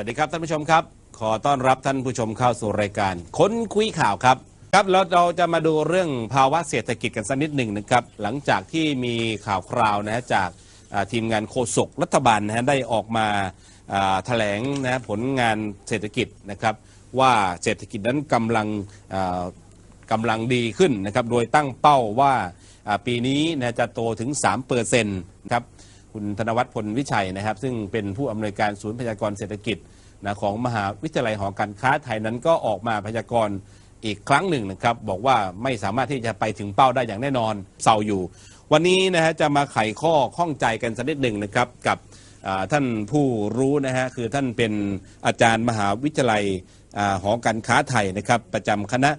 วัสดีครับท่านผู้ชมครับ ขอต้อนรับท่านผู้ชมเข้าสู่รายการค้นคุยข่าวครับ ครับแล้วเราจะมาดูเรื่องภาวะเศรษฐกิจกันสักนิดหนึ่งนะครับ หลังจากที่มีข่าวคราวนะฮะจากอ่าทีมงานโฆษกรัฐบาลนะฮะได้ออกมาอ่าแถลงนะฮะผลงานเศรษฐกิจนะครับ ว่าเศรษฐกิจนั้นกำลังอ่ากำลังดีขึ้นนะครับ โดยตั้งเป้าว่าอ่าปีนี้นะจะโตถึง3เปอร์เซ็นต์ครับ คุณธนวัฒน์พลวิชัยนะครับ ซึ่งเป็นผู้อำนวยการศูนย์พยากรณ์เศรษฐกิจนะของมหาวิทยาลัยหอการค้าไทยนั้นก็ออกมาพยากรณ์อีกครั้งหนึ่งนะครับ บอกว่าไม่สามารถที่จะไปถึงเป้าได้อย่างแน่นอนเศร้าอยู่ วันนี้นะฮะจะมาไขข้อข้องใจกันสักนิดหนึ่งนะครับกับท่านผู้รู้นะฮะคือท่านเป็นอาจารย์มหาวิทยาลัยหอการค้าไทยนะครับประจำคณะ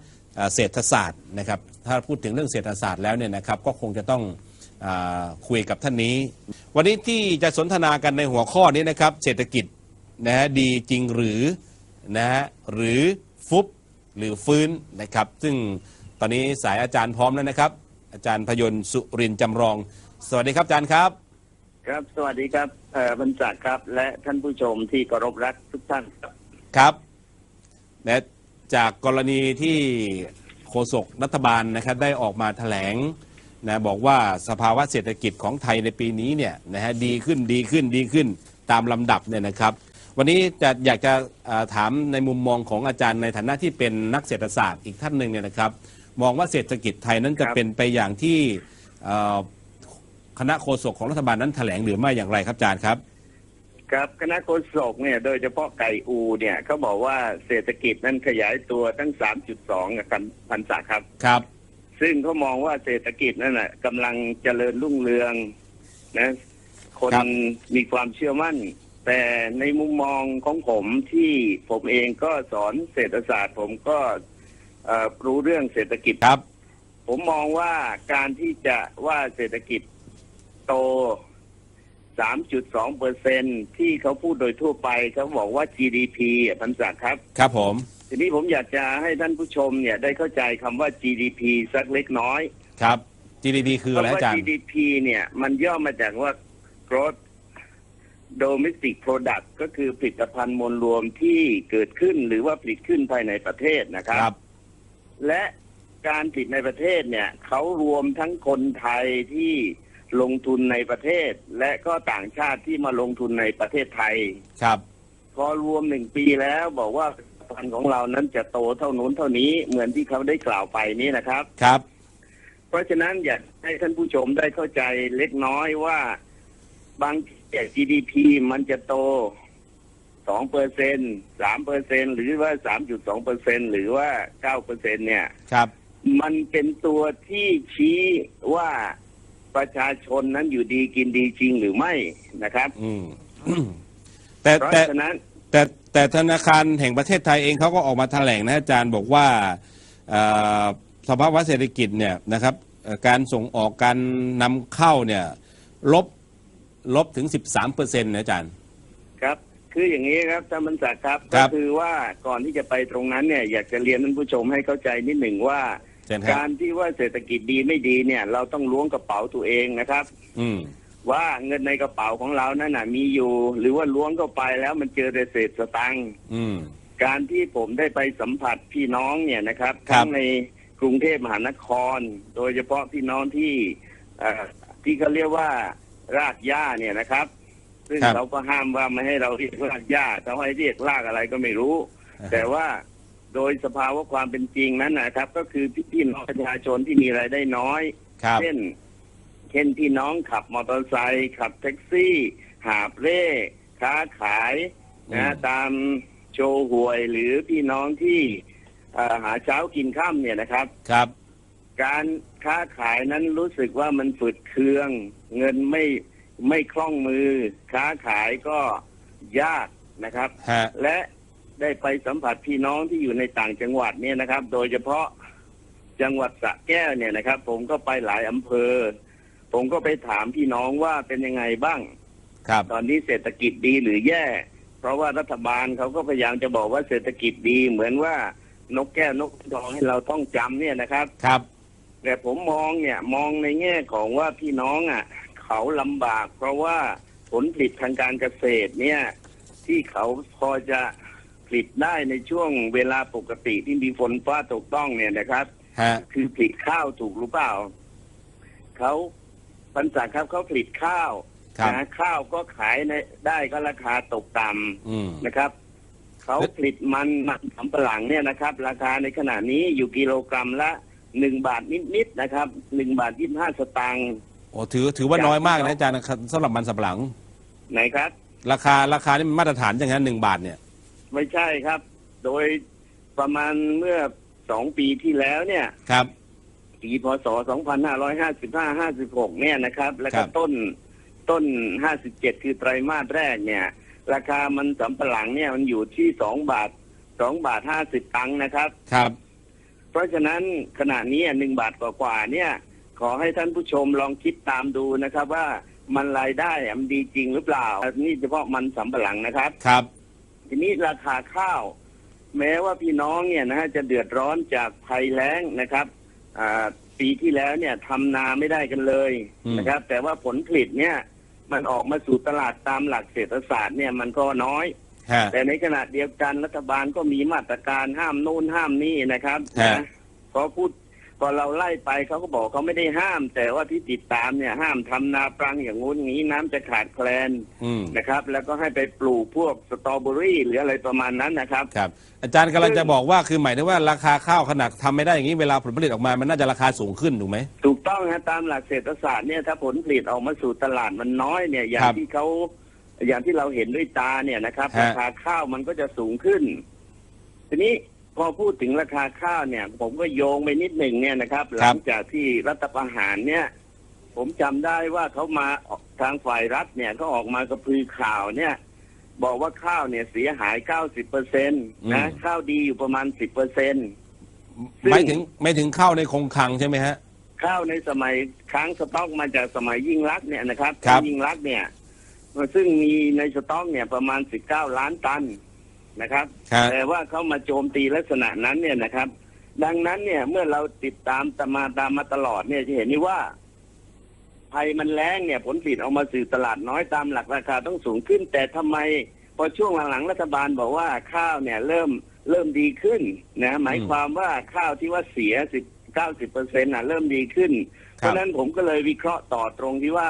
เศรษฐศาสตร์นะครับถ้าพูดถึงเรื่องเศรษฐศาสตร์แล้วเนี่ยนะครับก็คงจะต้อง คุยกับท่านนี้ วันนี้ที่จะสนทนากันในหัวข้อนี้นะครับ เศรษฐกิจนะฮะดีจริงหรือนะฮะหรือฟุบหรือฟื้นนะครับ ซึ่งตอนนี้สายอาจารย์พร้อมแล้วนะครับ อาจารย์พยนต์สุรินทร์จำรอง สวัสดีครับอาจารย์ครับ ครับสวัสดีครับเอ่อบรรจักษ์ครับ และท่านผู้ชมที่เคารพรักทุกท่านครับครับและจากกรณีที่โฆษกรัฐบาลนะครับได้ออกมาแถลง นะบอกว่าสภาวะเศรษฐกิจของไทยในปีนี้เนี่ยนะฮะดีขึ้นดีขึ้นดีขึ้นตามลำดับเนี่ยนะครับ วันนี้จะอยากจะอ่าถามในมุมมองของอาจารย์ในฐานะที่เป็นนักเศรษฐศาสตร์อีกท่านหนึ่งเนี่ยนะครับ มองว่าเศรษฐกิจไทยนั้นจะเป็นไปอย่างที่เอ่อคณะโฆษกของรัฐบาลนั้นแถลงหรือไม่อย่างไรครับอาจารย์ครับครับคณะโฆษกเนี่ยโดยเฉพาะไก่อูเนี่ยเขาบอกว่าเศรษฐกิจนั้นขยายตัวตั้ง 3.2 กันพันศักดิ์ครับครับ ซึ่งเขามองว่าเศรษฐกิจนั่นน่ะกำลังเจริญรุ่งเรืองนะ คนครับ มีความเชื่อมั่น แต่ในมุมมองของผมที่ผมเองก็สอนเศรษฐศาสตร์ ผมก็เอ่อรู้เรื่องเศรษฐกิจ ครับ ผมมองว่าการที่จะว่าเศรษฐกิจโต 3.2 เปอร์เซ็นที่เขาพูดโดยทั่วไปเขาบอกว่า GDP อะพันศักดิ์ครับ ครับผม ทีนี้ผมอยากจะให้ท่านผู้ชมเนี่ยได้เข้าใจคำว่า GDP สักเล็กน้อยครับ GDP คืออะไรคำอาว่าจารย์ GDP เนี่ยมันย่อมาจากว่า Gross Domestic Product ก็คือผลิตภัณฑ์มวลรวมที่เกิดขึ้นหรือว่าผลิตขึ้นภายในประเทศนะครับครับและการผลิตในประเทศเนี่ยเขารวมทั้งคนไทยที่ลงทุนในประเทศ และก็ต่างชาติที่มาลงทุนในประเทศไทย ครับ พอรวมหนึ่งปีแล้วบอกว่า ผลิตภัณฑ์ของเรานั้นจะโตเท่านู้นเท่านี้เหมือนที่เขาได้กล่าวไปนี้นะครับ ครับ เพราะฉะนั้นอยากให้ท่านผู้ชมได้เข้าใจเล็กน้อยว่าบางทีเนี่ย GDP มันจะโตสองเปอร์เซ็นสามเปอร์เซ็นหรือว่าสามจุดสองเปอร์เซ็นหรือว่าเก้าเปอร์เซ็นเนี่ย ครับ มันเป็นตัวที่ชี้ว่าประชาชนนั้นอยู่ดีกินดีจริงหรือไม่นะครับ อืม แต่เพราะแต่ฉะนั้น แต่ แต่ธนาคารแห่งประเทศไทยเองเขาก็ออกมาแถลงนะอาจารย์บอกว่าเอ่อสภาวะเศรษฐกิจเนี่ยนะครับเอ่อการส่งออกการนำเข้าเนี่ยลบลบถึง 13เปอร์เซ็นต์นะอาจารย์ ครับ คืออย่างนี้ครับท่านบรรษักครับครัก็บคือว่าก่อนที่จะไปตรงนั้นเนี่ยอยากจะเรียนท่านผู้ชมให้เข้าใจนิดหนึ่งว่าเชิญครับการที่ว่าเศรษฐกิจดีไม่ดีเนี่ย เราต้องล้วงกระเป๋าตัวเองนะครับ อืม ว่าเงินในกระเป๋าของเรานั่นน่ะ มีอยู่ หรือว่าล้วงเข้าไปแล้วมันเจอแต่เศษสตังค์อืมการที่ผมได้ไปสัมผัสพี่น้องเนี่ยนะครับครับทั้งในกรุงเทพมหานคร โดยเฉพาะพี่น้องที่เอ่อที่เขาเรียกว่ารากหญ้าเนี่ยนะครับ ซึ่งครับเราก็ห้ามว่าไม่ให้เราเรียกรากหญ้าเขาให้เรียกรากอะไรก็ไม่รู้ แต่ว่าโดยสภาวะความเป็นจริงนั้นนะครับ ก็คือพี่น้องประชาชนที่มีรายได้น้อยครับเช่น เช่นพี่น้องขับมอเตอร์ไซค์ขับแท็กซี่ หาบเร่ค้าขายนะอืมตามโชว์หวยหรือพี่น้องที่เอ่อหาเช้ากินข้ามเนี่ยนะครับครับ การค้าขายนั้นรู้สึกว่ามันฝืดเคือง เงินไม่ไม่คล่องมือ ค้าขายก็ยากนะครับฮะและได้ไปสัมผัสพี่น้องที่อยู่ในต่างจังหวัดเนี่ยนะครับ โดยเฉพาะจังหวัดสระแก้วเนี่ยนะครับ ผมก็ไปหลายอำเภอ ผมก็ไปถามพี่น้องว่าเป็นยังไงบ้าง ครับ ตอนนี้เศรษฐกิจดีหรือแย่ เพราะว่ารัฐบาลเขาก็พยายามจะบอกว่าเศรษฐกิจดี เหมือนว่านกแก้วนกทองให้เราต้องจำเนี่ยนะครับ ครับ แต่ผมมองเนี่ยมองในแง่ของว่าพี่น้องอะ เขาลำบาก เพราะว่าผลผลิตทางการเกษตรเนี่ยทที่เขาพอจะผลิตได้ในช่วงเวลาปกติที่มีฝนฟ้าตกต้องเนี่ยนะครับ ฮะ คือผลิตข้าวถูกหรือเปล่า เขา พันศักดิ์ครับเขาผลิตข้าวครับนะข้าวก็ขายในได้ก็ราคาตกต่ำอืมนะครับเขาผลิตมันมันสำปะหลังเนี่ยนะครับ ราคาในขณะนี้อยู่กิโลกรัมละหนึ่งบาทนิดๆนะครับหนึ่งบาทยี่สิบห้าสตางค์ โอ้ถือถือว่าน้อยมากนะอาจารย์นะครับสำหรับมันสำปะหลัง ไหนครับ ราคาราคานี่มันมาตรฐานอย่างนั้นหนึ่งบาทเนี่ย ไม่ใช่ครับ โดยประมาณเมื่อสองปีที่แล้วเนี่ย ครับ ปีพศ 2555 56 เนี่ยนะครับ แล้วครัก็บต้นต้น 57 คือไตรมาสแรกเนี่ย ราคามันสำปะหลังเนี่ยมันอยู่ที่ 2 บาท 2 บาท 50 ตังค์นะครับ ครับ เพราะฉะนั้นขณะนี้หนึ่งบาทกว่าๆเนี่ย ขอให้ท่านผู้ชมลองคิดตามดูนะครับ ว่ามันรายได้อะมันดีจริงหรือเปล่า นี่เฉพาะมันสำปะหลังนะครับ ครับ ทีนี้ราคาข้าว แม้ว่าพี่น้องเนี่ยนะฮะจะเดือดร้อนจากภัยแล้งนะครับ อ่าปีที่แล้วเนี่ยทำนาไม่ได้กันเลยอืม นะครับ แต่ว่าผลผลิตเนี่ย มันออกมาสู่ตลาดตามหลักเศรษฐศาสตร์เนี่ยมันก็น้อย ฮะ แต่ในขณะเดียวกันรัฐบาลก็มีมาตรการห้ามโน่นห้ามนี่นะครับฮะ นะพอพูด พอเราไล่ไปเขาก็บอกเขาไม่ได้ห้าม แต่ว่าที่ติดตามเนี่ยห้ามทำนาปรังอย่างงู้นอย่างนี้น้ำจะขาดแคลนอืมนะครับ แล้วก็ให้ไปปลูกพวกสตรอเบอรี่หรืออะไรประมาณนั้นนะครับครับอาจารย์กำลังจะบอกว่าคือหมายถึงว่าราคาข้าวขนาดทำไม่ได้อย่างนี้เวลาผลผลิตออกมามันน่าจะราคาสูงขึ้นถูกไหมถูกต้องฮะตามหลักเศรษฐศาสตร์เนี่ยถ้าผลผลิตออกมาสู่ตลาดมันน้อยเนี่ยอย่าคงรับที่เขาอย่างที่เราเห็นด้วยตาเนี่ยนะครับฮะราคาข้าวมันก็จะสูงขึ้น ทีนี้ พอพูดถึงราคาข้าวเนี่ย ผมก็โยงไปนิดหนึ่งเนี่ยนะครับ หลังจากที่รัฐประหารเนี่ย ผมจำได้ว่าเขามาทางฝ่ายรัฐเนี่ยเขาออกมากระพือข่าวเนี่ย บอกว่าข้าวเนี่ยเสียหายเก้าสิบเปอร์เซ็นตนะข้าวดีอยู่ประมาณสิบเปอร์เซ็นตซึ่งไม่ถึงไม่ถึงเข้าในคงคลังใช่ไหมฮะข้าวในสมัยค้างสต็อกมาจากสมัยยิ่งรักษณ์เนี่ยนะครับครับยิ่งรักษณ์เนี่ยซึ่งมีในสต็อกเนี่ยประมาณ19ล้านตัน นะครับ ครับแต่ว่าเขามาโจมตีลักษณะนั้นเนี่ยนะครับ ดังนั้นเนี่ยเมื่อเราติดตามตามมาตามมาตลอดเนี่ยจะเห็นนี่ว่าภัยมันแรงเนี่ยผลผลิตออกมาสู่ตลาดน้อยตามหลักราคาต้องสูงขึ้น แต่ทำไมพอช่วงหลังๆรัฐบาลบอกว่าข้าวเนี่ยเริ่มเริ่มดีขึ้นนะหมายความว่าข้าวที่ว่าเสียสิบเก้าสิบเปอร์เซ็นต์่ะเริ่มดีขึ้น เพครับราะฉะนั้นผมก็เลยวิเคราะห์ต่อตรงที่ว่า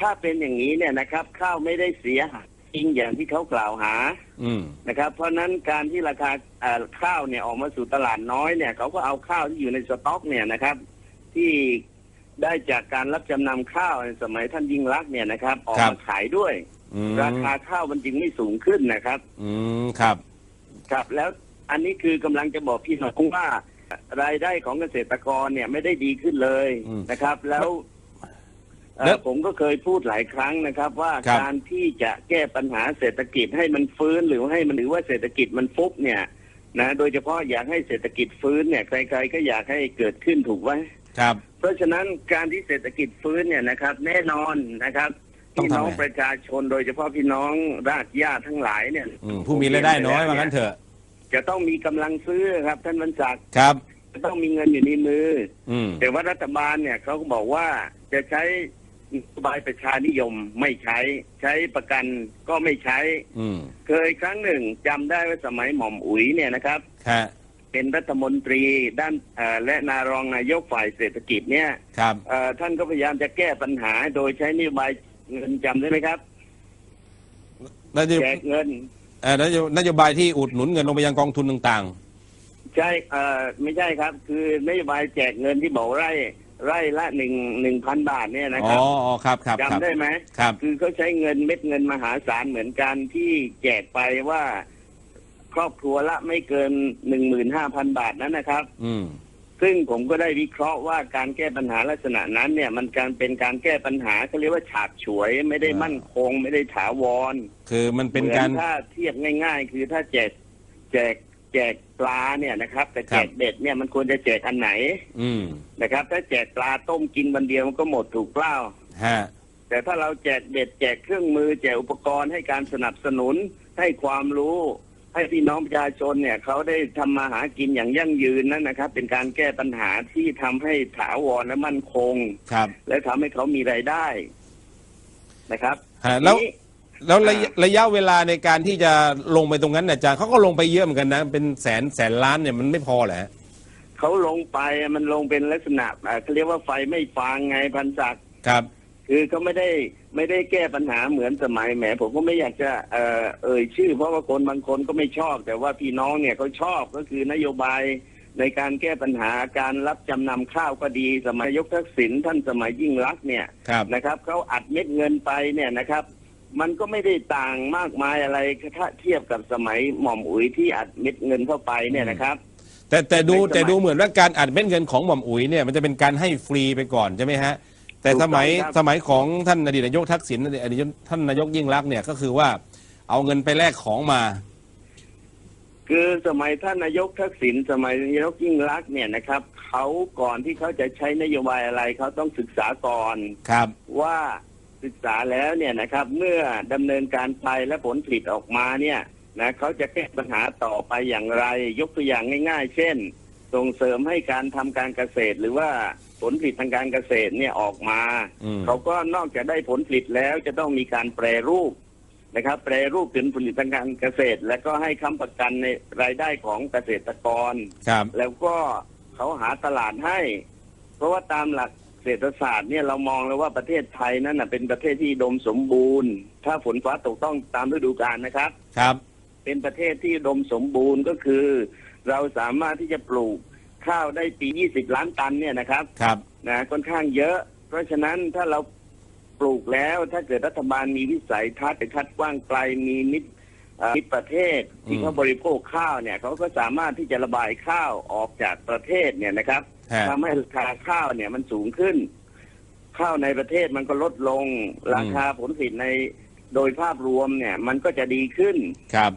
ถ้าเป็นอย่างนี้เนี่ยนะครับ ข้าวไม่ได้เสียหายจ ริงอย่างที่เขากล่าวหาอืมนะครับ เพราะฉะนั้นการที่ราคาเอ่อข้าวเนี่ยออกมาสู่ตลาดน้อยเนี่ยเขาก็เอาข้าวที่อยู่ในสต็อกเนี่ยนะครับ ที่ได้จากการรับจำนำข้าวในสมัยท่านยิ่งรักษณ์เนี่ยนะครับ ออกครับมาขายด้วยอืมราคาข้าวมันจึงไม่สูงขึ้นนะครับ อืมครับ ครับแล้วอันนี้คือกำลังจะบอกพี่น้องว่ารายได้ของเกษตรกรเนี่ยไม่ได้ดีขึ้นเลยอืมนะครับ แล้วเอ่อ แล้ว ผมก็เคยพูดหลายครั้งนะครับ ว่าครับ การที่จะแก้ปัญหาเศรษฐกิจให้มันฟื้นหรือให้มันหรือว่าเศรษฐกิจมันฟุบเนี่ยนะโดยเฉพาะอยากให้เศรษฐกิจฟื้นเนี่ยใครๆก็อยากให้เกิดขึ้นถูกไหม ครับ เพราะฉะนั้นการที่เศรษฐกิจฟื้นเนี่ยนะครับ แน่นอนนะครับต้องพี่ทำน้องไงประชาชนโดยเฉพาะพี่น้องรากหญ้าทั้งหลายเนี่ยอืมผู้มีรายได้น้อยว่างั้นเถอะจะต้องมีกำลังซื้อครับ ท่านบรรศักดิ์ครับ จะต้องมีเงินอยู่ในมือ อืมแต่ว่ารัฐบาลเนี่ยเขาก็บอกว่าจะใช้ นโยบายประชานิยมไม่ใช้ ใช้ประกันก็ไม่ใช้ อืมเคยครั้งหนึ่งจำได้ว่าสมัยหม่อมอุ๋ยเนี่ยนะครับ ฮะเป็นรัฐมนตรีด้านเอ่อและนารองนายกฝ่ายเศรษฐกิจเนี่ยครับ เอ่อท่านก็พยายามจะแก้ปัญหาโดยใช้นโยบายเงินจำได้ไหมครับนโยแจกเงิน เอ่อนโยนโยบายที่อุดหนุนเงินลงไปยังกองทุนต่าง ใช่เอ่อไม่ใช่ครับ คือนโยบายแจกเงินที่บอกไร่ ไร่ละหนึ่งหนึ่งพันบาทเนี่ยๆนะอ๋คอรับอ๋อครับครับครับ จำได้ไหมครับ คือเขาใช้เงินเม็ดเงินมหาศาลเหมือนกันที่แจกไปว่า ครอบครัวละไม่เกินหนึ่งหมื่นห้าพันบาทนั้นนะครับ อืม ซึ่งผมก็ได้วิเคราะห์ว่าการแก้ปัญหาลักษณะนั้นเนี่ย มันการเป็นการแก้ปัญหาเขาเรียกว่าฉาบฉวย ไม่ได้อ่ามั่ มั่นคง ไม่ได้ถาวรคือมันเป็นหมือการถ้าเทียบง่าย ๆ คือถ้าแจกแจก แจกปลาเนี่ยนะครับ แต่แจครักบเบ็ดเนี่ยมันควรจะแจกอันไหน อืมนะครับ ถ้าแจกปลาต้มกินวันเดียวมันก็หมดถูกเปล่าฮะแต่ถ้าเราแจกเบ็ดแจกเครื่องมือ แจกอุปกรณ์ให้การสนับสนุนให้ความรู้ ให้พี่น้องประชาชนเนี่ยเขาได้ทำมาหากินอย่างยั่งยืนนั่นนะครับ เป็นการแก้ปัญหาที่ทำให้ถาวรและมั่นคงครับ และทำให้เขามีรายได้นะครับฮะแล้วทีนี้ แล้วระยะระยะเวลาในการที่จะลงไปตรงนั้นเนี่ยอาจารย์เขาก็ลงไปเยอะเหมือนกันนะ เป็นแสนแสนล้านเนี่ยมันไม่พอแหละ เขาลงไปมันลงเป็นลักษณะอ่าเขาเรียกว่าไฟไม่ฟางไงพันศักดิ์ครับ คือเขาไม่ได้ไม่ได้แก้ปัญหาเหมือนสมัยแหมผมก็ไม่อยากจะเอ่อเอ่ยชื่อ เพราะว่าคนบางคนก็ไม่ชอบ แต่ว่าพี่น้องเนี่ยเขาชอบก็คือนโยบายในการแก้ปัญหาการรับจำนำข้าวก็ดี สมัยยกทักษิณท่านสมัยยิ่งรักษณ์เนี่ยครับ นะครับเขาอัดเม็ดเงินไปเนี่ยนะครับ มันก็ไม่ได้ต่างมากมายอะไรถ้าเทียบกับสมัยหม่อมอุ๋ยที่อัดเม็ดเงินเข้าไปเนี่ยนะครับ แต่แต่ดูในสมัยแต่ดูเหมือนว่าการอัดเม็ดเงินของหม่อมอุ๋ยเนี่ยมันจะเป็นการให้ฟรีไปก่อนใช่ไหมฮะ แต่สมัยถูกต้องครับสมัยของท่านอดีตนายกทักษิณอดีตท่านนายกยิ่งรักษณ์เนี่ยก็คือว่าเอาเงินไปแลกของมา คือสมัยท่านนายกทักษิณสมัยนายกยิ่งรักษณ์เนี่ยนะครับเขาก่อนที่เขาจะใช้นโยบายอะไรเขาต้องศึกษาก่อนครับว่า ศึกษาแล้วเนี่ยนะครับ เมื่อดำเนินการไปและผลผลิตออกมาเนี่ยนะเขาจะแก้ปัญหาต่อไปอย่างไร ยกตัวอย่างง่าย ๆ เช่น ส่งเสริมให้การทำการเกษตร หรือว่าผลผลิตทางการเกษตรเนี่ยออกมาอืมเขาก็นอกจากได้ผลผลิตแล้วจะต้องมีการแปรรูปนะครับ แปรรูปเป็นผลผลิตทางการเกษตร และก็ให้ค้ำประกันในรายได้ของเกษตรกรครับแล้วก็เขาหาตลาดให้ เพราะว่าตามหลัก เศรษฐศาสตร์เนี่ยเรามองแล้วว่าประเทศไทยนั้นนะเป็นประเทศที่อุดมสมบูรณ์ ถ้าฝนฟ้าตกต้องตามฤดูกาลนะครับ ครับ เป็นประเทศที่อุดมสมบูรณ์ก็คือ เราสามารถที่จะปลูกข้าวได้ปี 20 ล้านตันเนี่ยนะครับครับนะค่อนข้างเยอะ เพราะฉะนั้นถ้าเราปลูกแล้วถ้าเกิดรัฐบาลมีวิสัยทัศน์ทัศน์กว้างไกลมีมิตรเอ่อมิตรประเทศที่อืมเขาบริโภคข้าวเนี่ยเขาก็สามารถที่จะระบายข้าวออกจากประเทศเนี่ยนะครับฮะ ทำให้ราคาข้าวเนี่ยมันสูงขึ้น ข้าวในประเทศมันก็ลดลง ราคาผลผลิตในโดยภาพรวมเนี่ย มันก็จะดีขึ้นครับ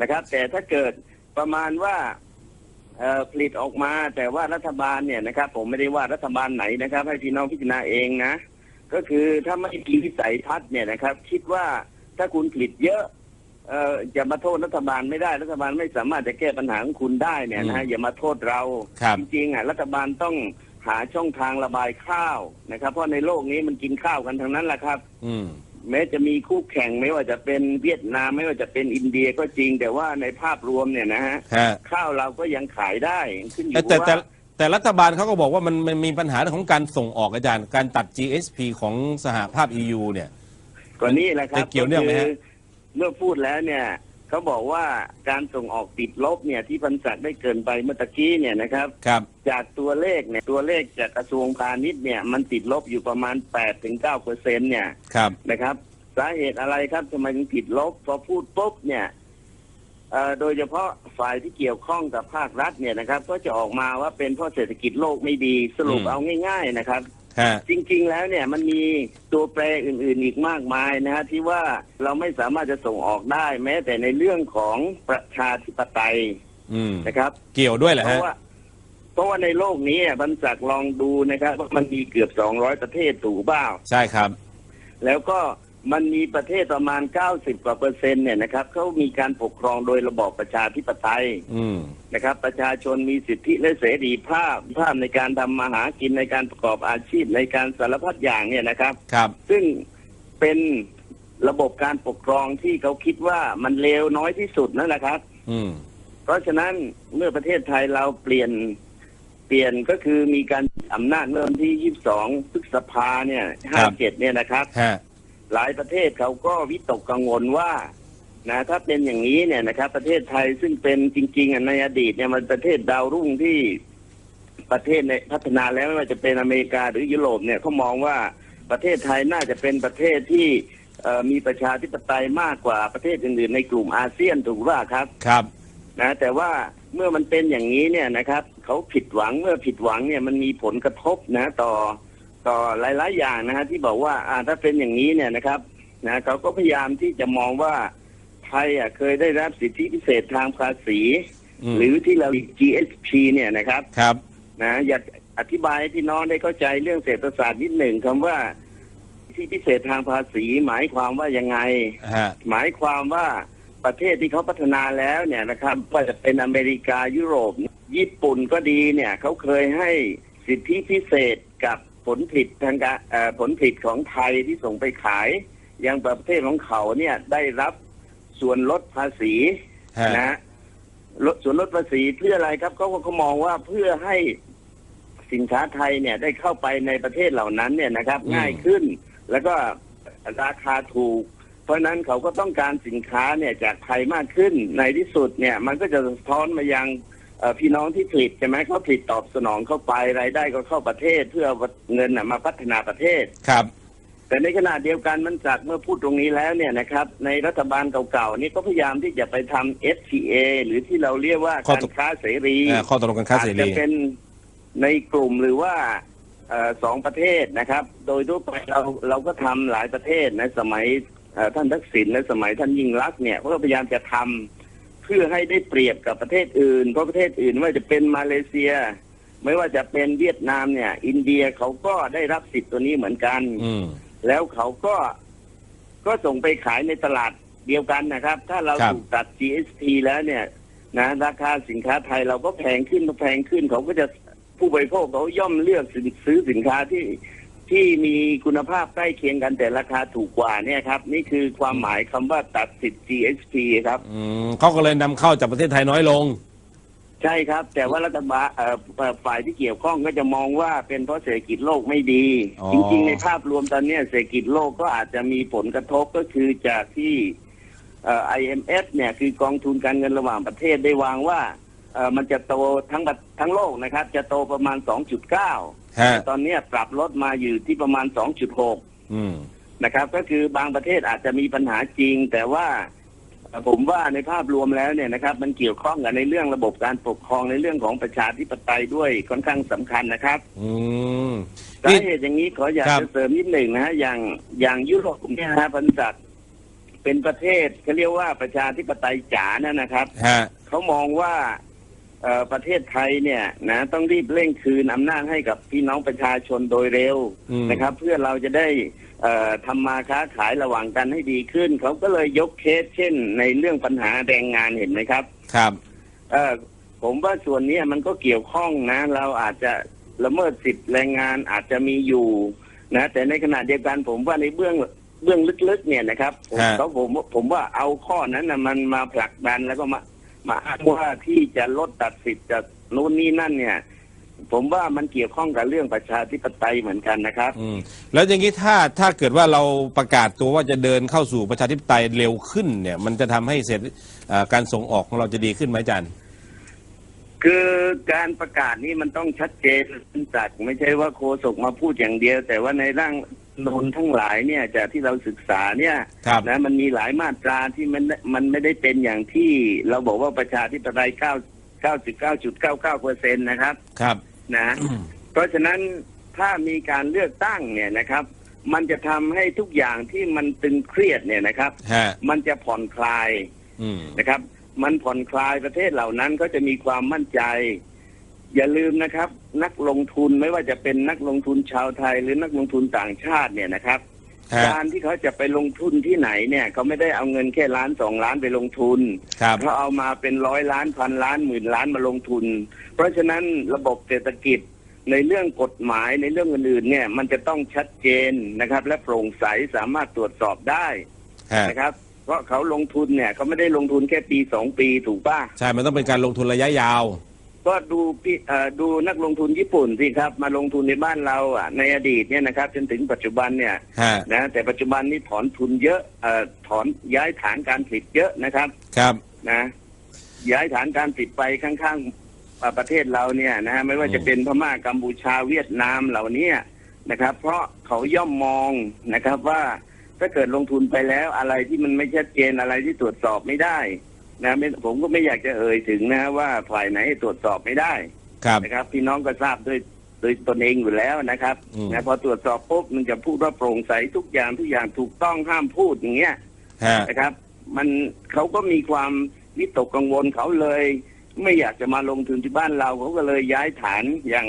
นะครับ แต่ถ้าเกิดประมาณว่าเอ่อผลิตออกมา แต่ว่ารัฐบาลเนี่ยนะครับ ผมไม่ได้ว่ารัฐบาลไหนนะครับ ให้พี่น้องพิจารณาเองนะก็คือถ้าไม่มีวิสัยทัศน์เนี่ยนะครับ คิดว่าถ้าคุณผลิตเยอะ เอ่ออย่ามาโทษรัฐบาลไม่ได้รัฐบาลไม่สามารถจะแก้ปัญหาของคุณได้เนี่ยนะฮะอืมอย่ามาโทษเราครับจริงๆอะรัฐบาลต้องหาช่องทางระบายข้าวนะครับ เพราะในโลกนี้มันกินข้าวกันทั้งนั้นแหละครับ อืมแม้จะมีคู่แข่งไม่ว่าจะเป็นเวียดนามไม่ว่าจะเป็นอินเดียก็จริง แต่ว่าในภาพรวมเนี่ยนะฮะฮะข้าวเราก็ยังขายได้ขึ้นอแต่ยู่แต่แต่ว่า แต่รัฐบาลเขาก็บอกว่ามันมันมีปัญหาเรื่องของการส่งออกอาจารย์ การตัด GSP ของสหภาพ EU เนี่ย ก็นี่แหละครับจะเกี่ยวเนื่องไหมฮะคือ เมื่อพูดแล้วเนี่ยเขาบอกว่าการส่งออกติดลบเนี่ยที่พันศักดิ์ได้เกรินไปเมื่อตะกี้เนี่ยนะครับ ครับจากตัวเลขเนี่ยตัวเลขจากกระทรวงพาณิชย์เนี่ยมันติดลบอยู่ประมาณ8ถึง9เปอร์เซ็นเนี่ยครับนะครับ สาเหตุอะไรครับทำไมถึงติดลบ พอพูดปุ๊บเนี่ยเอ่อโดยเฉพาะฝ่ายที่เกี่ยวข้องกับภาครัฐเนี่ยนะครับ ก็จะออกมาว่าเป็นเพราะเศรษฐกิจโลกไม่ดีสรุปอืมเอาง่าย ๆ นะครับ ฮะ จริง ๆ แล้วเนี่ยมันมีตัวแปรอื่น ๆ อีกมากมายนะฮะที่ว่าเราไม่สามารถจะส่งออกได้ แม้แต่ในเรื่องของประชาธิปไตยอืมนะครับเกี่ยวด้วยเหรอเพฮะ ราะว่าเพราะว่าในโลกนี้อะบรรจักลองดูนะครับว่ามันมีเกือบ 200 ประเทศถูกเปล่า ใช่ครับ แล้วก็ มันมีประเทศประมาณ 90กว่าเปอร์เซ็นต์เนี่ยนะครับเขามีการปกครองโดยระบอบประชาธิปไตยอืมนะครับ ประชาชนมีสิทธิและเสรีภาพภาพในการทำมาหากินในการประกอบอาชีพในการสารพัดอย่างเนี่ยนะครับ ครับ ซึ่งเป็นระบบการปกครองที่เขาคิดว่ามันเลวน้อยที่สุดนั่นแหละครับ อืม เพราะฉะนั้นเมื่อประเทศไทยเราเปลี่ยนเปลี่ยนก็คือมีการอำนาจเมื่อวันที่ 22พฤษภาเนี่ย57 เนี่ยนะครับ ฮะ หลายประเทศเขาก็วิตกกังวลว่านะถ้าเป็นอย่างนี้เนี่ยนะครับ ประเทศไทยซึ่งเป็นจริงๆอะในอดีตเนี่ยมันประเทศดาวรุ่งที่ประเทศในพัฒนาแล้วไม่ว่าจะเป็นอเมริกาหรือยุโรปเนี่ยเขามองว่าประเทศไทยน่าจะเป็นประเทศที่เอ่อมีประชาธิปไตยมากกว่าประเทศอื่นๆในกลุ่มอาเซียนถูกว่าครับครับนะแต่ว่าเมื่อมันเป็นอย่างนี้เนี่ยนะครับเขาผิดหวังเมื่อผิดหวังเนี่ยมันมีผลกระทบนะต่อ ต่อหลาย ๆ อย่างนะฮะที่บอกว่าอ่าถ้าเป็นอย่างนี้เนี่ยนะครับนะเขาก็พยายามที่จะมองว่าไทยอะเคยได้รับสิทธิพิเศษทางภาษี อืม หรือที่เราเรียก GSP เนี่ยนะครับครับ นะอยากอธิบายให้พี่น้องได้เข้าใจเรื่องเศรษฐศาสตร์นิดหนึ่งคำว่าที่พิเศษทางภาษี หมายความว่ายังไง ฮะ หมายความว่าประเทศที่เขาพัฒนาแล้วเนี่ยนะครับว่าจะเป็นอเมริกายุโรป ญี่ปุ่นก็ดีเนี่ยเขาเคยให้สิทธิพิเศษกับ ผลผลิตทางการเอ่อผลผลิตของไทยที่ส่งไปขายอย่างประเทศของเขาเนี่ยได้รับส่วนลดภาษีฮะนะฮะลดส่วนลดภาษีเพื่ออะไรครับเขาก็เขามองว่าเพื่อให้สินค้าไทยเนี่ยได้เข้าไปในประเทศเหล่านั้นเนี่ยนะครับอืมง่ายขึ้น แล้วก็ราคาถูก เพราะฉะนั้นเขาก็ต้องการสินค้าเนี่ยจากไทยมากขึ้นในที่สุดเนี่ย มันก็จะสะท้อนมายังเอ่อ พี่น้องที่ผลิตใช่ไหมเขาผลิตตอบสนองเข้าไปรายได้ก็เข้าประเทศเพื่อเอาเงินน่ะมาพัฒนาประเทศครับ แต่ในขณะเดียวกันมันจากเมื่อพูดตรงนี้แล้วเนี่ยนะครับ ในรัฐบาลเก่าๆนี่ก็พยายามที่จะไปทำ FTA หรือที่เราเรียกว่าข้อการตกค้าเสรีเอ่อข้อตกลงการค้าเสอาจรีจะเป็นในกลุ่มหรือว่าเอ่อสองประเทศนะครับ โดยทั่วไปเราเราก็ทำหลายประเทศในสมัยเอ่อท่านทักษิณและสมัยท่านยิ่งรักษณ์เนี่ยก็พยายามจะทำเพื่อให้ได้เปรียบกับประเทศอื่น เพราะประเทศอื่นไม่ว่าจะเป็นมาเลเซีย ไม่ว่าจะเป็นเวียดนามเนี่ย อินเดียเขาก็ได้รับสิทธิ์ตัวนี้เหมือนกันอืมแล้วเขาก็ก็ส่งไปขายในตลาดเดียวกันนะครับ ถ้าเราครับถูกตัด GST แล้วเนี่ย นะ ราคาสินค้าไทยเราก็แพงขึ้นแพงขึ้นเขาก็จะผู้บริโภคเขาย่อมเลือกสินซื้อสินค้าที่ ที่มีคุณภาพใกล้เคียงกันแต่ราคาถูกกว่าเนี่ยครับ นี่คือความหมายคำว่าตัดสิทธิ์ GST ครับ อืมเขาก็เลยนำเข้าจากประเทศไทยน้อยลง ใช่ครับ แต่ว่ารัฐบาลเอ่อเอ่อฝ่ายที่เกี่ยวข้องก็จะมองว่าเป็นเพราะเศรษฐกิจโลกไม่ดี อ๋อ จริงๆ ในภาพรวมตอนเนี้ยเศรษฐกิจโลกก็อาจจะมีผลกระทบก็คือจากที่เอ่อ IMF เนี่ยคือกองทุนการเงินระหว่างประเทศได้วางว่าเอ่อมันจะโตทั้งประทั้งโลกนะครับ จะโตประมาณ 2.9 ฮะแต่ตอนเนี้ยปรับลดมาอยู่ที่ประมาณ 2.6 อืม นะครับ ก็คือบางประเทศอาจจะมีปัญหาจริง แต่ว่าเอ่อผมว่าในภาพรวมแล้วเนี่ยนะครับ มันเกี่ยวข้องกับในเรื่องระบบการปกครองในเรื่องของประชาธิปไตยด้วยค่อนข้างสำคัญนะครับ อืมสานี่ เหตุอย่างนี้ขออยากครับ จะเสริมนิดหนึ่งนะฮะอย่างอย่างยุโรปเนี่ยนะฮะพันศักดิ์เป็นประเทศเขาเรียกว่าประชาธิปไตยจ๋านะนะครับฮะ เขามองว่าเอ่อ ประเทศไทยเนี่ยนะต้องรีบเร่งคืนอำนาจให้กับพี่น้องประชาชนโดยเร็วอืมนะครับ เพื่อเราจะได้เอ่อทำมาค้าขายระหว่างกันให้ดีขึ้น เขาก็เลยยกเคสเช่น ในเรื่องปัญหาแรงงานเห็นไหมครับ ครับเออผมว่าส่วนเนี้ยมันก็เกี่ยวข้องนะ เราอาจจะละเมิดสิทธิแรงงานอาจจะมีอยู่นะ แต่ในขณะเดียวกันผมว่าในเบื้องเบื้องลึกๆเนี่ยนะครับผมฮะเขาผมผมว่าเอาข้อนั้นนะมันมาผลักดันแล้วก็มา มาอ้างว่าที่จะลดตัดสิทธิ์จากนู้นนี่นั่นเนี่ย ผมว่ามันเกี่ยวข้องกับเรื่องประชาธิปไตยเหมือนกันนะครับ อืมแล้วอย่างนี้ถ้าถ้าเกิดว่าเราประกาศตัวว่าจะเดินเข้าสู่ประชาธิปไตยเร็วขึ้นเนี่ย มันจะทำให้เสร็จเอ่อการส่งออกของเราจะดีขึ้นไหมอาจารย์ คือการประกาศนี้มันต้องชัดเจนจากไม่ใช่ว่าโฆษกมาพูดอย่างเดียว แต่ว่าในร่างนูนทั้งหลายเนี่ยจากที่เราศึกษาเนี่ยครับนะมันมีหลายมาตราที่มันมันไม่ได้เป็นอย่างที่เราบอกว่าประชาธิปไตยเก้าเก้าสิบเก้าจุดเก้าเก้าเปอร์เซ็นต์นะครับครับนะเพราะฉะนั้นถ้ามีการเลือกตั้งเนี่ยนะครับ มันจะทำให้ทุกอย่างที่มันตึงเครียดเนี่ยนะครับฮะมันจะผ่อนคลายอืมนะครับ มันผ่อนคลายประเทศเหล่านั้นก็จะมีความมั่นใจ อย่าลืมนะครับ นักลงทุนไม่ว่าจะเป็นนักลงทุนชาวไทย หรือนักลงทุนต่างชาติเนี่ยนะครับฮะการที่เขาจะไปลงทุนที่ไหนเนี่ยเขาไม่ได้เอาเงินแค่ล้านสองล้านไปลงทุนครับเขาเอามาเป็นร้อยล้านพันล้านหมื่นล้านมาลงทุน เพราะฉะนั้นระบบเศรษฐกิจในเรื่องกฎหมายในเรื่องอื่นๆเนี่ย มันจะต้องชัดเจนนะครับ และโปร่งใสสามารถตรวจสอบได้ฮะนะครับ เพราะเขาลงทุนเนี่ยเขาไม่ได้ลงทุนแค่ปีสองปีถูกป่ะใช่ มันต้องเป็นการลงทุนระยะยาว ก็ดูพี่เอ่อดูนักลงทุนญี่ปุ่นสิครับ มาลงทุนในบ้านเราอะในอดีตเนี่ยนะครับจนถึงปัจจุบันเนี่ยฮะ นะแต่ปัจจุบันนี้ถอนทุนเยอะเอ่อถอนย้ายฐานการผลิตเยอะนะครับ ครับ นะย้ายฐานการผลิตไปข้างๆเอ่อประเทศเราเนี่ยนะฮะไม่ว่าอืมจะเป็นพม่ากัมพูชาเวียดนามเหล่านี้นะครับ เพราะเขาย่อมมองนะครับว่า ถ้าเกิดลงทุนไปแล้วอะไรที่มันไม่ชัดเจนอะไรที่ตรวจสอบไม่ได้นะไม่ผมก็ไม่อยากจะเอ่ยถึงนะว่าฝ่ายไหนตรวจสอบไม่ได้ครับนะครับพี่น้องก็ทราบด้วยโดยตนเองอยู่แล้วนะครับอืมนะพอตรวจสอบปุ๊บมันจะพูดว่าโปร่งใสทุกอย่างทุกอย่างถูกต้องห้ามพูดอย่างเงี้ยฮะนะครับ มันเขาก็มีความวิตกกังวลเขาเลย ไม่อยากจะมาลงทุนที่บ้านเราเขาก็เลยย้ายฐานอย่าง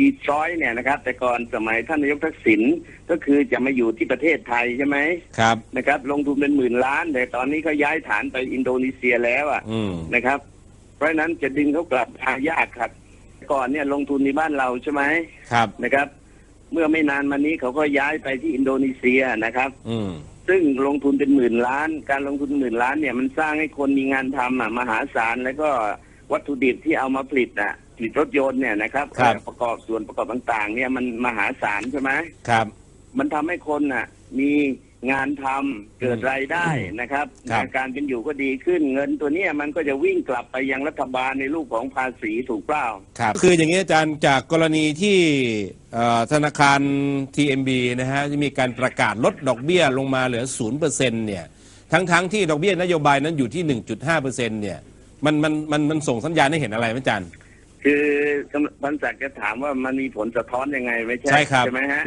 ดีทรอยเนี่ยนะครับ แต่ก่อนสมัยท่านนายกทักษิณก็คือจะมาอยู่ที่ประเทศไทยใช่ไหมครับนะครับ ลงทุนเป็นหมื่นล้าน แต่ตอนนี้เขาย้ายฐานไปอินโดนีเซียแล้วอะอืมนะครับ เพราะฉะนั้นจะดึงเขากลับมายากครับ ก่อนเนี่ยลงทุนในบ้านเราใช่ไหมครับนะครับ เมื่อไม่นานมานี้เขาก็ย้ายไปที่อินโดนีเซียนะครับ อืมซึ่งลงทุนเป็นหมื่นล้าน การลงทุนหมื่นล้านเนี่ยมันสร้างให้คนมีงานทำอะมหาศาลแล้วก็วัตถุดิบที่เอามาผลิตอะผ ลิตรถยนต์เนี่ยนะครับครับเอ่อประกอบส่วนประกอบต่างๆ เนี่ยมันมหาศาลใช่ไหมครับ มันทำให้คนน่ะมีงานทำเกิดรายได้นะครับครับ การเป็นอยู่ก็ดีขึ้นเงินตัวเนี้ยมันก็จะวิ่งกลับไปยังรัฐบาลในรูปของภาษีถูกเปล่า ครับคืออย่างนี้อาจารย์จากกรณีที่เอ่อธนาคาร TMB นะฮะที่มีการประกาศลดดอกเบี้ยลงมาเหลือ0%เนี่ยทั้งทั้งๆที่ดอกเบี้ยนโยบายนั้นอยู่ที่ 1.5%เนี่ยมันมันมันมันส่งสัญญาณให้เห็นอะไรไหมอาจารย์ คือกำบรรษัทจะถามว่ามันมีผลสะท้อนยังไงไม่ใช่ใช่ครับ ใช่ไหมฮะ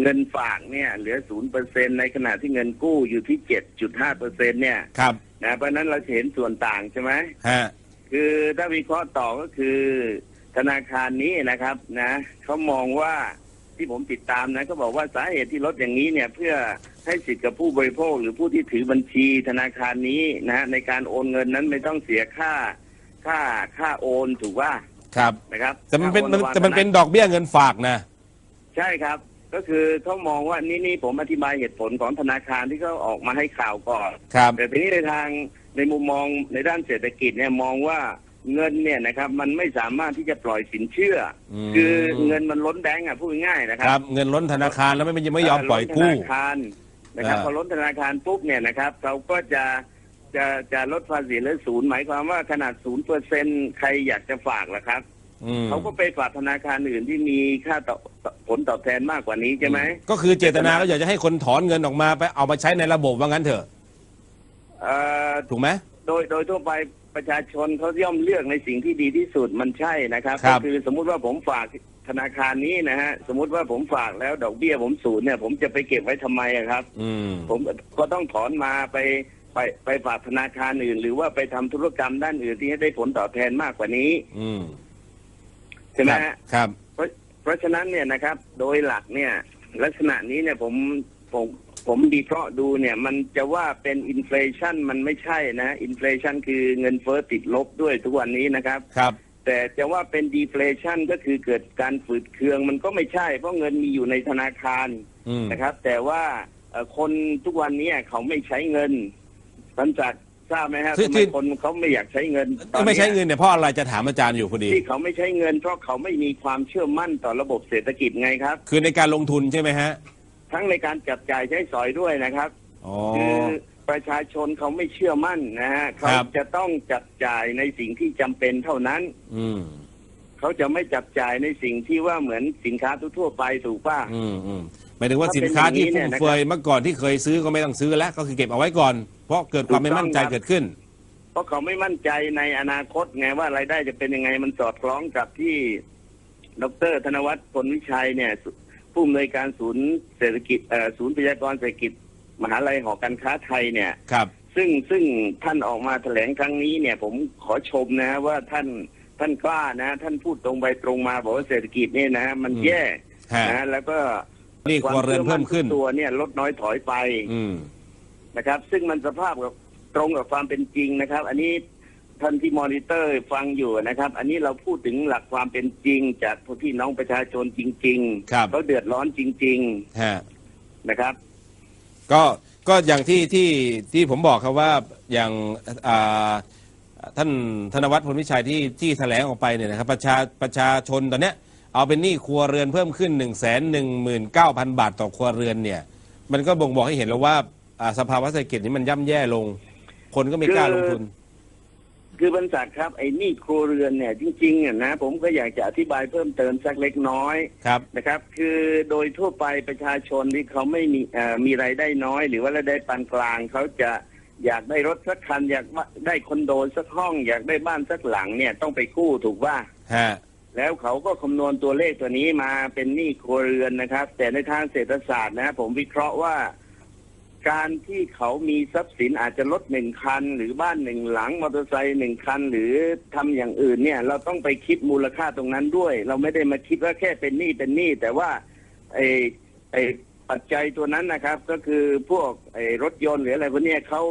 เงินฝากเนี่ยเหลือศูนย์เปอร์เซ็นในขณะที่เงินกู้อยู่ที่เจ็ดจุดห้าเปอร์เซ็นเนี่ยครับนะเพราะฉะนั้นเราจะเห็นส่วนต่างใช่ไหมฮะคือถ้าวิเคราะห์ต่อก็คือ ธนาคารนี้นะครับนะเขามองว่าที่ผมติดตามนะก็บอกว่าสาเหตุที่ลดอย่างนี้เนี่ยเพื่อให้สิทธิ์กับผู้บริโภค หรือผู้ที่ถือบัญชีธนาคารนี้นะในการโอนเงินนั้นไม่ต้องเสียค่า ค่าค่าโอนถูกว่า ครับ นะครับแต่มันเป็นค่ามันโอระหว่างแต่มันเป็นธาดอกเบี้ยเงินฝากนะ ใช่ครับ ก็คือเขามองว่านี่นี่ผมอธิบายเหตุผลของธนาคารที่เขาออกมาให้ข่าวก่อนครับ แต่ทีนี้ในทางในมุมมองในด้านเศรษฐกิจเนี่ยมองว่าเงินเนี่ยนะครับมันไม่สามารถที่จะปล่อยสินเชื่ออม คือเงินมันล้นแบงก์อะพูดง่ายๆนะคครัรับเงินล้นธนาคารแล้วไม่ไม่ไม่ยอมปล่อยล้นกู้ธนาคารนะครับอ่าพอล้นธนาคารปุ๊บเนี่ยนะครับเขาก็จะ จะจะลดภาษีเหลือศูนย์หมายความว่าขนาดศูนย์เปอร์เซ็นใครอยากจะฝากล่ะครับอืมเขาก็ไปฝากธนาคารอื่นที่มีค่าตอบผลตอบแทนมากกว่านี้ใช่ไหมก็คือเจตนาก็อยากจะให้คนถอนเงินออกมาไปเอามาใช้ในระบบว่างั้นเถอะ เอ่อถูกไหม โดยโดยทั่วไปประชาชนเขาย่อมเลือกในสิ่งที่ดีที่สุดมันใช่นะครับครัก็บคือสมมุติว่าผมฝากธนาคารนี้นะฮะสมมุติว่าผมฝากแล้วดอกเบี้ยผมศูนย์เนี่ยผมจะไปเก็บไว้ทำไมอะครับ อืม ผมก็ต้องถอนมาไป ไปไปฝากธนาคารอื่น หรือว่าไปทำธุรกรรมด้านอื่นที่ให้ได้ผลตอบแทนมากกว่านี้ อืมใช่ไหมครับฮะครับ เพราะเพราะฉะนั้นเนี่ยนะครับ โดยหลักเนี่ย ลักษณะนี้เนี่ยผมผมผมดีเพราะห์ดูเนี่ย มันจะว่าเป็นอินฟล t ชันมันไม่ใช่นะอินฟล t ชันคือเงินเฟ้อติดลบด้วยทุกวันนี้นะครับ ครับ แต่จะว่าเป็นดีเฟลชันก็คือเกิดการฝืดเคืองมันก็ไม่ใช่ เพราะเงินมีอยู่ในธนาคารอืมนะครับ แต่ว่าเอ่อคนทุกวันนี้เขาไม่ใช้เงิน ท่านจัดทราบไหมฮะที่ทำไมที่ คนเขาไม่อยากใช้เงินตอนที่นี้ยไม่ใช้เงินเนี่ยเพราะอะไรจะถามอาจารย์อยู่พอดี ที่เขาไม่ใช้เงิน เพราะเขาไม่มีความเชื่อมั่นต่อระบบเศรษฐกิจไงครับ คือในการลงทุนใช่ไหมฮะทั้งในการจับจ่ายใช้สอยด้วยนะครับ อ๋อ คือประชาชนเขาไม่เชื่อมั่นนะฮะเขาครับจะต้องจับจ่ายในสิ่งที่จำเป็นเท่านั้น อืมเขาจะไม่จับจ่ายในสิ่งที่ว่าเหมือนสินค้าทั่วๆไปถูกป่ะ อืมอืมหมายถึงว่าถ้าสิเป็นนค้าที่อย่างนี้ฟุ่เนี่มยนะครับเฟือยเมื่อก่อนที่เคยซื้อก็ไม่ต้องซื้อแล้วก็คือเก็บเอาไว้ก่อน เพราะเกิดความไม่มั่นใจถูกต้องครับเกิดขึ้น เพราะเขาไม่มั่นใจในอนาคตไงว่ารายได้จะเป็นยังไงมันสอดคล้องกับที่ดรธนวัฒน์พลวิชัยเนี่ยสุผู้อำนวยการศูนย์เศรษฐกิจเอ่อศูนย์พยากรณ์เศรษฐกิจ มหาลัยหอการค้าไทยเนี่ยครับซึ่งซึ่งท่านออกมาแถลงครั้งนี้เนี่ย ผมขอชมนะว่าท่านท่านกล้านะ ท่านพูดตรงไปตรงมาบอกว่าเศรษฐกิจเนี่ยนะ มันอืมแย่ฮะนะแล้วก็นี่ครัวเรือนเพิ่มขึ้นทุกตัวเนี่ยลดน้อยถอยไปอืม นะครับ ซึ่งมันสภาพกับตรงกับความเป็นจริงนะครับ อันนี้ท่านที่มอนิเตอร์ฟังอยู่นะครับ อันนี้เราพูดถึงหลักความเป็นจริง จากพี่น้องประชาชนจริงครับ เขาเดือดร้อนจริง ฮะ ๆนะครับ ก็ก็อย่างที่ที่ที่ผมบอกครับว่าอย่างอ่าท่านธนวัฒน์พลวิชัยที่ที่แถลงออกไปเนี่ยนะครับประชาประชาชนตอนเนี้ยเอาเป็นหนี้ครัวเรือนเพิ่มขึ้น1นึ่งแสนหนึ่งหมื่นเก้าพันบาทต่อครัวเรือนเนี่ยมันก็บ่งบอกให้เห็นแล้วว่า อ่าสภาวะเศรษฐกิจนี้มันย่ำแย่ลง คนก็ไม่กล้าลงทุน คือบรรษัทครับไอ้หนี่ครัวเรือนเนี่ยจริงๆเนี่ยนะผมก็อยากจะอธิบายเพิ่มเติมสักเล็กน้อยครับ นะครับ คือโดยทั่วไปประชาชนที่เขาไม่มีเอ่อมีรายได้น้อย หรือว่ารายได้ปานกลางเขาจะอยากได้รถสักคัน อยากได้คอนโดสักห้อง อยากได้บ้านสักหลังเนี่ยต้องไปกู้ถูกว่า ฮะ แล้วเขาก็คำนวณตัวเลขตัวนี้มาเป็นหนี้ครัวเรือนนะครับ แต่ในทางเศรษฐศาสตร์นะผมวิเคราะห์ว่า การที่เขามีทรัพย์สินอาจจะรถหนึ่งคัน หรือบ้านหนึ่งหลังมอเตอร์ไซค์หนึ่งคัน หรือทำอย่างอื่นเนี่ยเราต้องไปคิดมูลค่าตรงนั้นด้วย เราไม่ได้มาคิดว่าแค่เป็นหนี้เป็นหนี้แต่ว่าไอ้ไอ้ปัจจัยตัวนั้นนะครับ ก็คือพวกไอ้รถยนต์หรืออะไรพวกเนี้ยเขา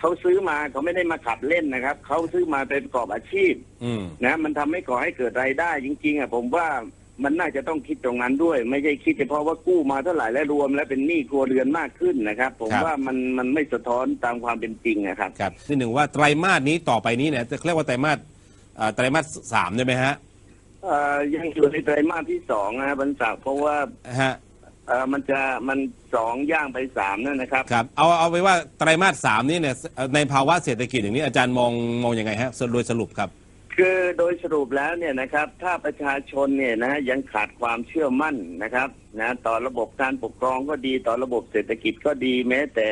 เขาซื้อมาเขาไม่ได้มาขับเล่นนะครับเขาซื้อมาไปประกอบอาชีพอืมนะมันทำให้ก่อให้เกิดรายได้จริง ๆอะผมว่า มันน่าจะต้องคิดตรงนั้นด้วย ไม่ใช่คิดเฉพาะว่ากู้มาเท่าไหร่และรวม แล้วเป็นหนี้ครัวเรือนมากขึ้นนะครับ ผมครับ ว่ามันมันไม่สะท้อนตามความเป็นจริงนะครับ ครับที่หนึ่งว่าไตรมาสนี้ต่อไปนี้เนี่ยจะเรียกว่าไตรมาสอ่าไตรมาสสามใช่ไหมฮะเอ่อยังอยู่ในไตรมาสที่สองนะครับบรรษัทเพราะว่าฮะเอ่อมันจะมันสองย่างไปสามนั่นนะครับ ครับเอาเอาไปว่าไตรมาสสามนี้เนี่ยในภาวะเศรษฐกิจอย่างนี้อาจารย์มองมองยังไงฮะโดยสรุปครับ คือโดยสรุปแล้วเนี่ยนะครับ ถ้าประชาชนเนี่ยนะยังขาดความเชื่อมั่นนะครับนะต่อระบบการปกครองก็ดีต่อระบบเศรษฐกิจก็ดีแม้แต่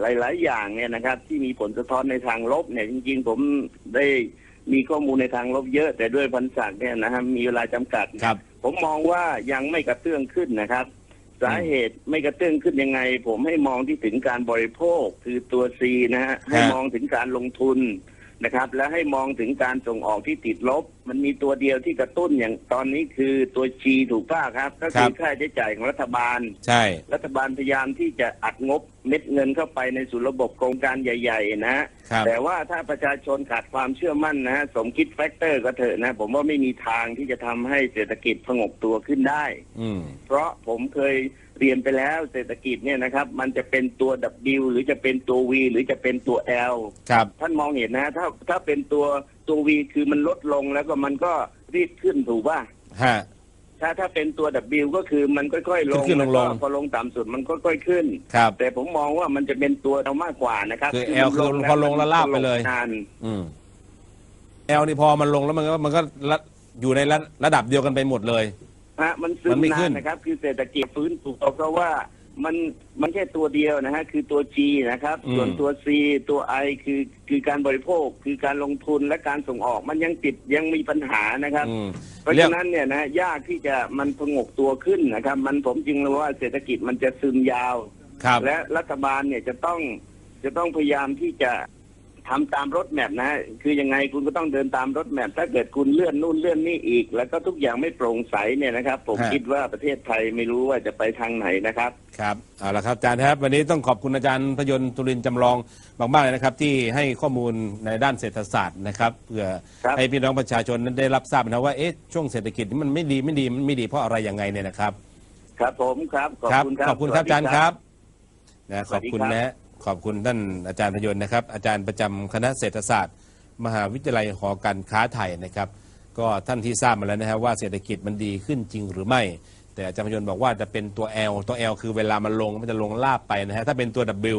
หลาย ๆ อย่างเนี่ยนะครับ ที่มีผลสะท้อนในทางลบเนี่ยจริง ๆ ผมได้มีข้อมูลในทางลบเยอะ แต่ด้วยพันศักดิ์เนี่ยนะฮะมีเวลาจำกัด ครับ ผมมองว่ายังไม่กระเตื้องขึ้นนะครับ สาเหตุไม่กระเตื้องขึ้นยังไง ผมให้มองที่ถึงการบริโภคคือตัว C นะฮะให้มองถึงการลงทุน นะครับ และให้มองถึงการส่งออกที่ติดลบ มันมีตัวเดียวที่กระตุ้นอย่างตอนนี้คือตัว G ถูกป่ะครับ ก็คือค่าใช้จ่ายของรัฐบาล ใช่ รัฐบาลพยายามที่จะอัดงบเม็ดเงินเข้าไปในสู่ระบบโครงการใหญ่ ๆ นะฮะครับแต่ว่าถ้าประชาชนขาดความเชื่อมั่นนะฮะสมคิดแฟกเตอร์ก็เถอะนะ ผมว่าไม่มีทางที่จะทำให้เศรษฐกิจผงกตัวขึ้นได้อืมเพราะผมเคยเรียนไปแล้วเศรษฐกิจเนี่ยนะครับ มันจะเป็นตัว W หรือจะเป็นตัว V หรือจะเป็นตัว L ครับท่านมองเห็นนะฮะถ้าถ้าเป็นตัว ตัว V คือมันลดลงแล้วก็มันก็รีบขึ้นถูกป่ะฮะ ถ้าถ้าเป็นตัว W ก็คือมันค่อยๆลงขึ้นๆลงๆแล้วก็พอลงต่ำสุดมันก็ค่อยๆขึ้น ครับ แต่ผมมองว่ามันจะเป็นตัวเรามากกว่านะครับคือที่ L คือพอลงแล้วลาบไปเลย นาน อืมแอลนี่พอมันลงแล้วมันก็มันก็ระอยู่ในระระดับเดียวกันไปหมดเลย ฮะมันซึมัมนไม่นาขึ้นน นะครับ คือเศรษฐกิจฟื้นตัวเพราะว่า มันมันแค่ตัวเดียวนะฮะคือตัว G นะครับ อืม ส่วนตัว C ตัว I คือคือการบริโภค คือการลงทุนและการส่งออกมันยังติดยังมีปัญหานะครับ อืมเพราะเรียกฉะนั้นเนี่ยนะยากที่จะมันผงกตัวขึ้นนะครับ มันผมจึงรู้ว่าเศรษฐกิจมันจะซึมยาว ครับ และรัฐบาลเนี่ยจะต้องจะต้องพยายามที่จะ ทำตามรถแมพนะฮะคือยังไงคุณก็ต้องเดินตามรถแมพถ้าเกิดคุณเลื่อนนู่นเลื่อนนี่อีก แล้วก็ทุกอย่างไม่โปร่งใสเนี่ยนะครับ ผมฮะคิดว่าประเทศไทยไม่รู้ว่าจะไปทางไหนนะครับครับเอาละครับอาจารย์ครับวันนี้ต้องขอบคุณอาจารย์พยนต์ตุลินทร์จำลองมากๆเลยนะครับ ที่ให้ข้อมูลในด้านเศรษฐศาสตร์นะครับเพื่อครับให้พี่น้องประชาชนนั้นได้รับทราบนะว่าเอ๊ะช่วงเศรษฐกิจนี่มันไม่ดีไม่ดีมันไม่ดีเพราะอะไรยังไงเนี่ยนะครับ ครับผมครับขอบคุณครับขอบคุณครับสวัสดีอาจารย์ครับนะสขวัอบสดีคุณครับนะ ขอบคุณท่านอาจารย์พยนต์นะครับ อาจารย์ประจำคณะเศรษฐศาสตร์ มหาวิทยาลัยหอการค้าไทยนะครับ ก็ท่านที่ทราบมาแล้วนะครับว่าเศรษฐกิจมันดีขึ้นจริงหรือไม่ แต่อาจารย์พยนต์บอกว่าจะเป็นตัว L ตัว L คือเวลามันลงมันจะลงลาบไปนะฮะถ้าเป็นตัว W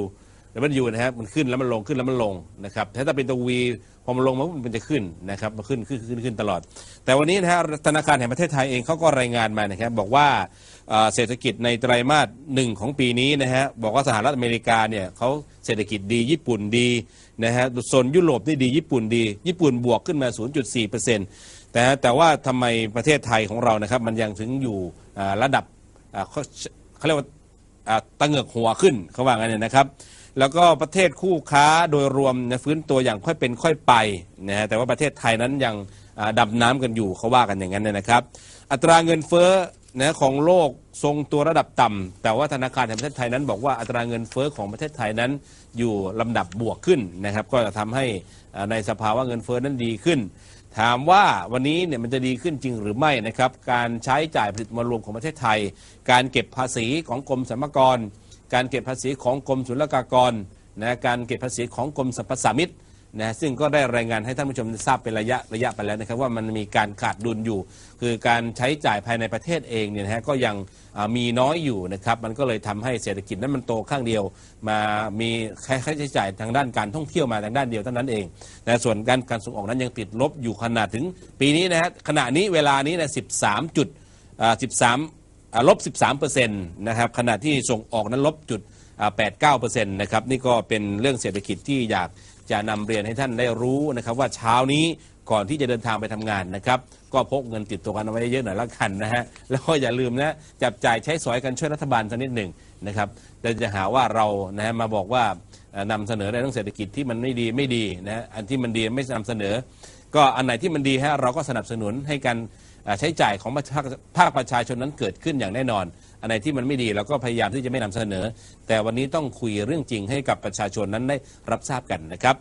แล้วมันอยู่นะฮะมันขึ้นแล้วมันลงขึ้นแล้วมันลงนะครับถ้าถ้าเป็นตัว V พอมันลงมันจะขึ้นนะครับมันขึ้นขึ้นขึ้นขึ้นตลอด แต่วันนี้นะฮะธนาคารแห่งประเทศไทยเองเขาก็รายงานมานะครับบอกว่า เศรษฐกิจในไตรมาสหนึ่งของปีนี้นะฮะบอกว่าสหรัฐอเมริกาเนี่ยเขาเศรษฐกิจดีญี่ปุ่นดีนะฮะโซนยุโรปนี่ดีญี่ปุ่นดี ญี่ปุ่นบวกขึ้นมา 0.4%แต่แต่ว่าทำไมประเทศไทยของเรานะครับมันยังถึงอยู่ระดับเขาเรียกว่าอ่าตะเหงือกหัวขึ้นเขาว่างั้นเนยนะครับแล้วก็ประเทศคู่ค้าโดยรวมนะฟื้นตัวอย่างค่อยเป็นค่อยไปนะฮะแต่ว่าประเทศไทยนั้นยังอ่าดำน้ำกันอยู่เขาว่ากันอย่างนั้นเนยนะครับ อัตราเงินเฟ้อ นะของโลกทรงตัวระดับต่ำแต่ว่าธนาคารแห่งประเทศไทยนั้น บอกว่าอัตราเงินเฟ้อของประเทศไทยนั้น อยู่ลำดับบวกขึ้นนะครับ ก็จะทำให้อ่าในสภาวะเงินเฟ้อนั้นดีขึ้น ถามว่าวันนี้เนี่ยมันจะดีขึ้นจริงหรือไม่นะครับ การใช้จ่ายผลิตมวลรวมของประเทศไทย การเก็บภาษีของกรมสรรพากร การเก็บภาษีของกรมศุลกากรนะการเก็บภาษีของกรมสรรพสามิต นะซึ่งก็ได้รายงานให้ท่านผู้ชมทราบเป็นระยะระยะไปแล้วนะครับว่ามันมีการขาดดุลอยู่ คือการใช้จ่ายภายในประเทศเองเนี่ยนะฮะก็ยังมีน้อยอยู่นะครับมันก็เลยทำให้เศรษฐกิจนั้นมันโตข้างเดียว มามีค่าใช้จ่ายทางด้านการท่องเที่ยวมาทางด้านเดียวเท่านั้นเองนะส่วนการการส่งออกนั้นยังติดลบอยู่ขนาดถึงปีนี้นะฮะขณะนี้เวลานี้นะ13จุดอ่า13อ่าลบ 13เปอร์เซ็นต์นะครับขณะที่ส่งออกนั้นลบจุดแปดเก้าเปอร์เซ็นต์นะครับนี่ก็เป็นเรื่องเศรษฐกิจที่อยาก จะนำเรียนให้ท่านได้รู้นะครับ ว่าเช้านี้ก่อนที่จะเดินทางไปทำงานนะครับ ก็พกเงินติดตัวกันเอาไว้เยอะหน่อยละกันนะฮะแล้วก็อย่าลืมนะจับจ่ายใช้สอยกันช่วยรัฐบาลสักนิดหนึ่งนะครับแต่จะหาว่าเรานะฮะมาบอกว่าเอ่อนำเสนอในเรื่องเศรษฐกิจที่มันไม่ดีไม่ดีนะฮะอันที่มันดีไม่นำเสนอ ก็อันไหนที่มันดีฮะเราก็สนับสนุนให้การใช้จ่ายของภาคภาคประชาชนนั้นเกิดขึ้นอย่างแน่นอน อันไหนที่มันไม่ดีเราก็พยายามที่จะไม่นำเสนอ แต่วันนี้ต้องคุยเรื่องจริงให้กับประชาชนนั้นได้รับทราบกันนะครับ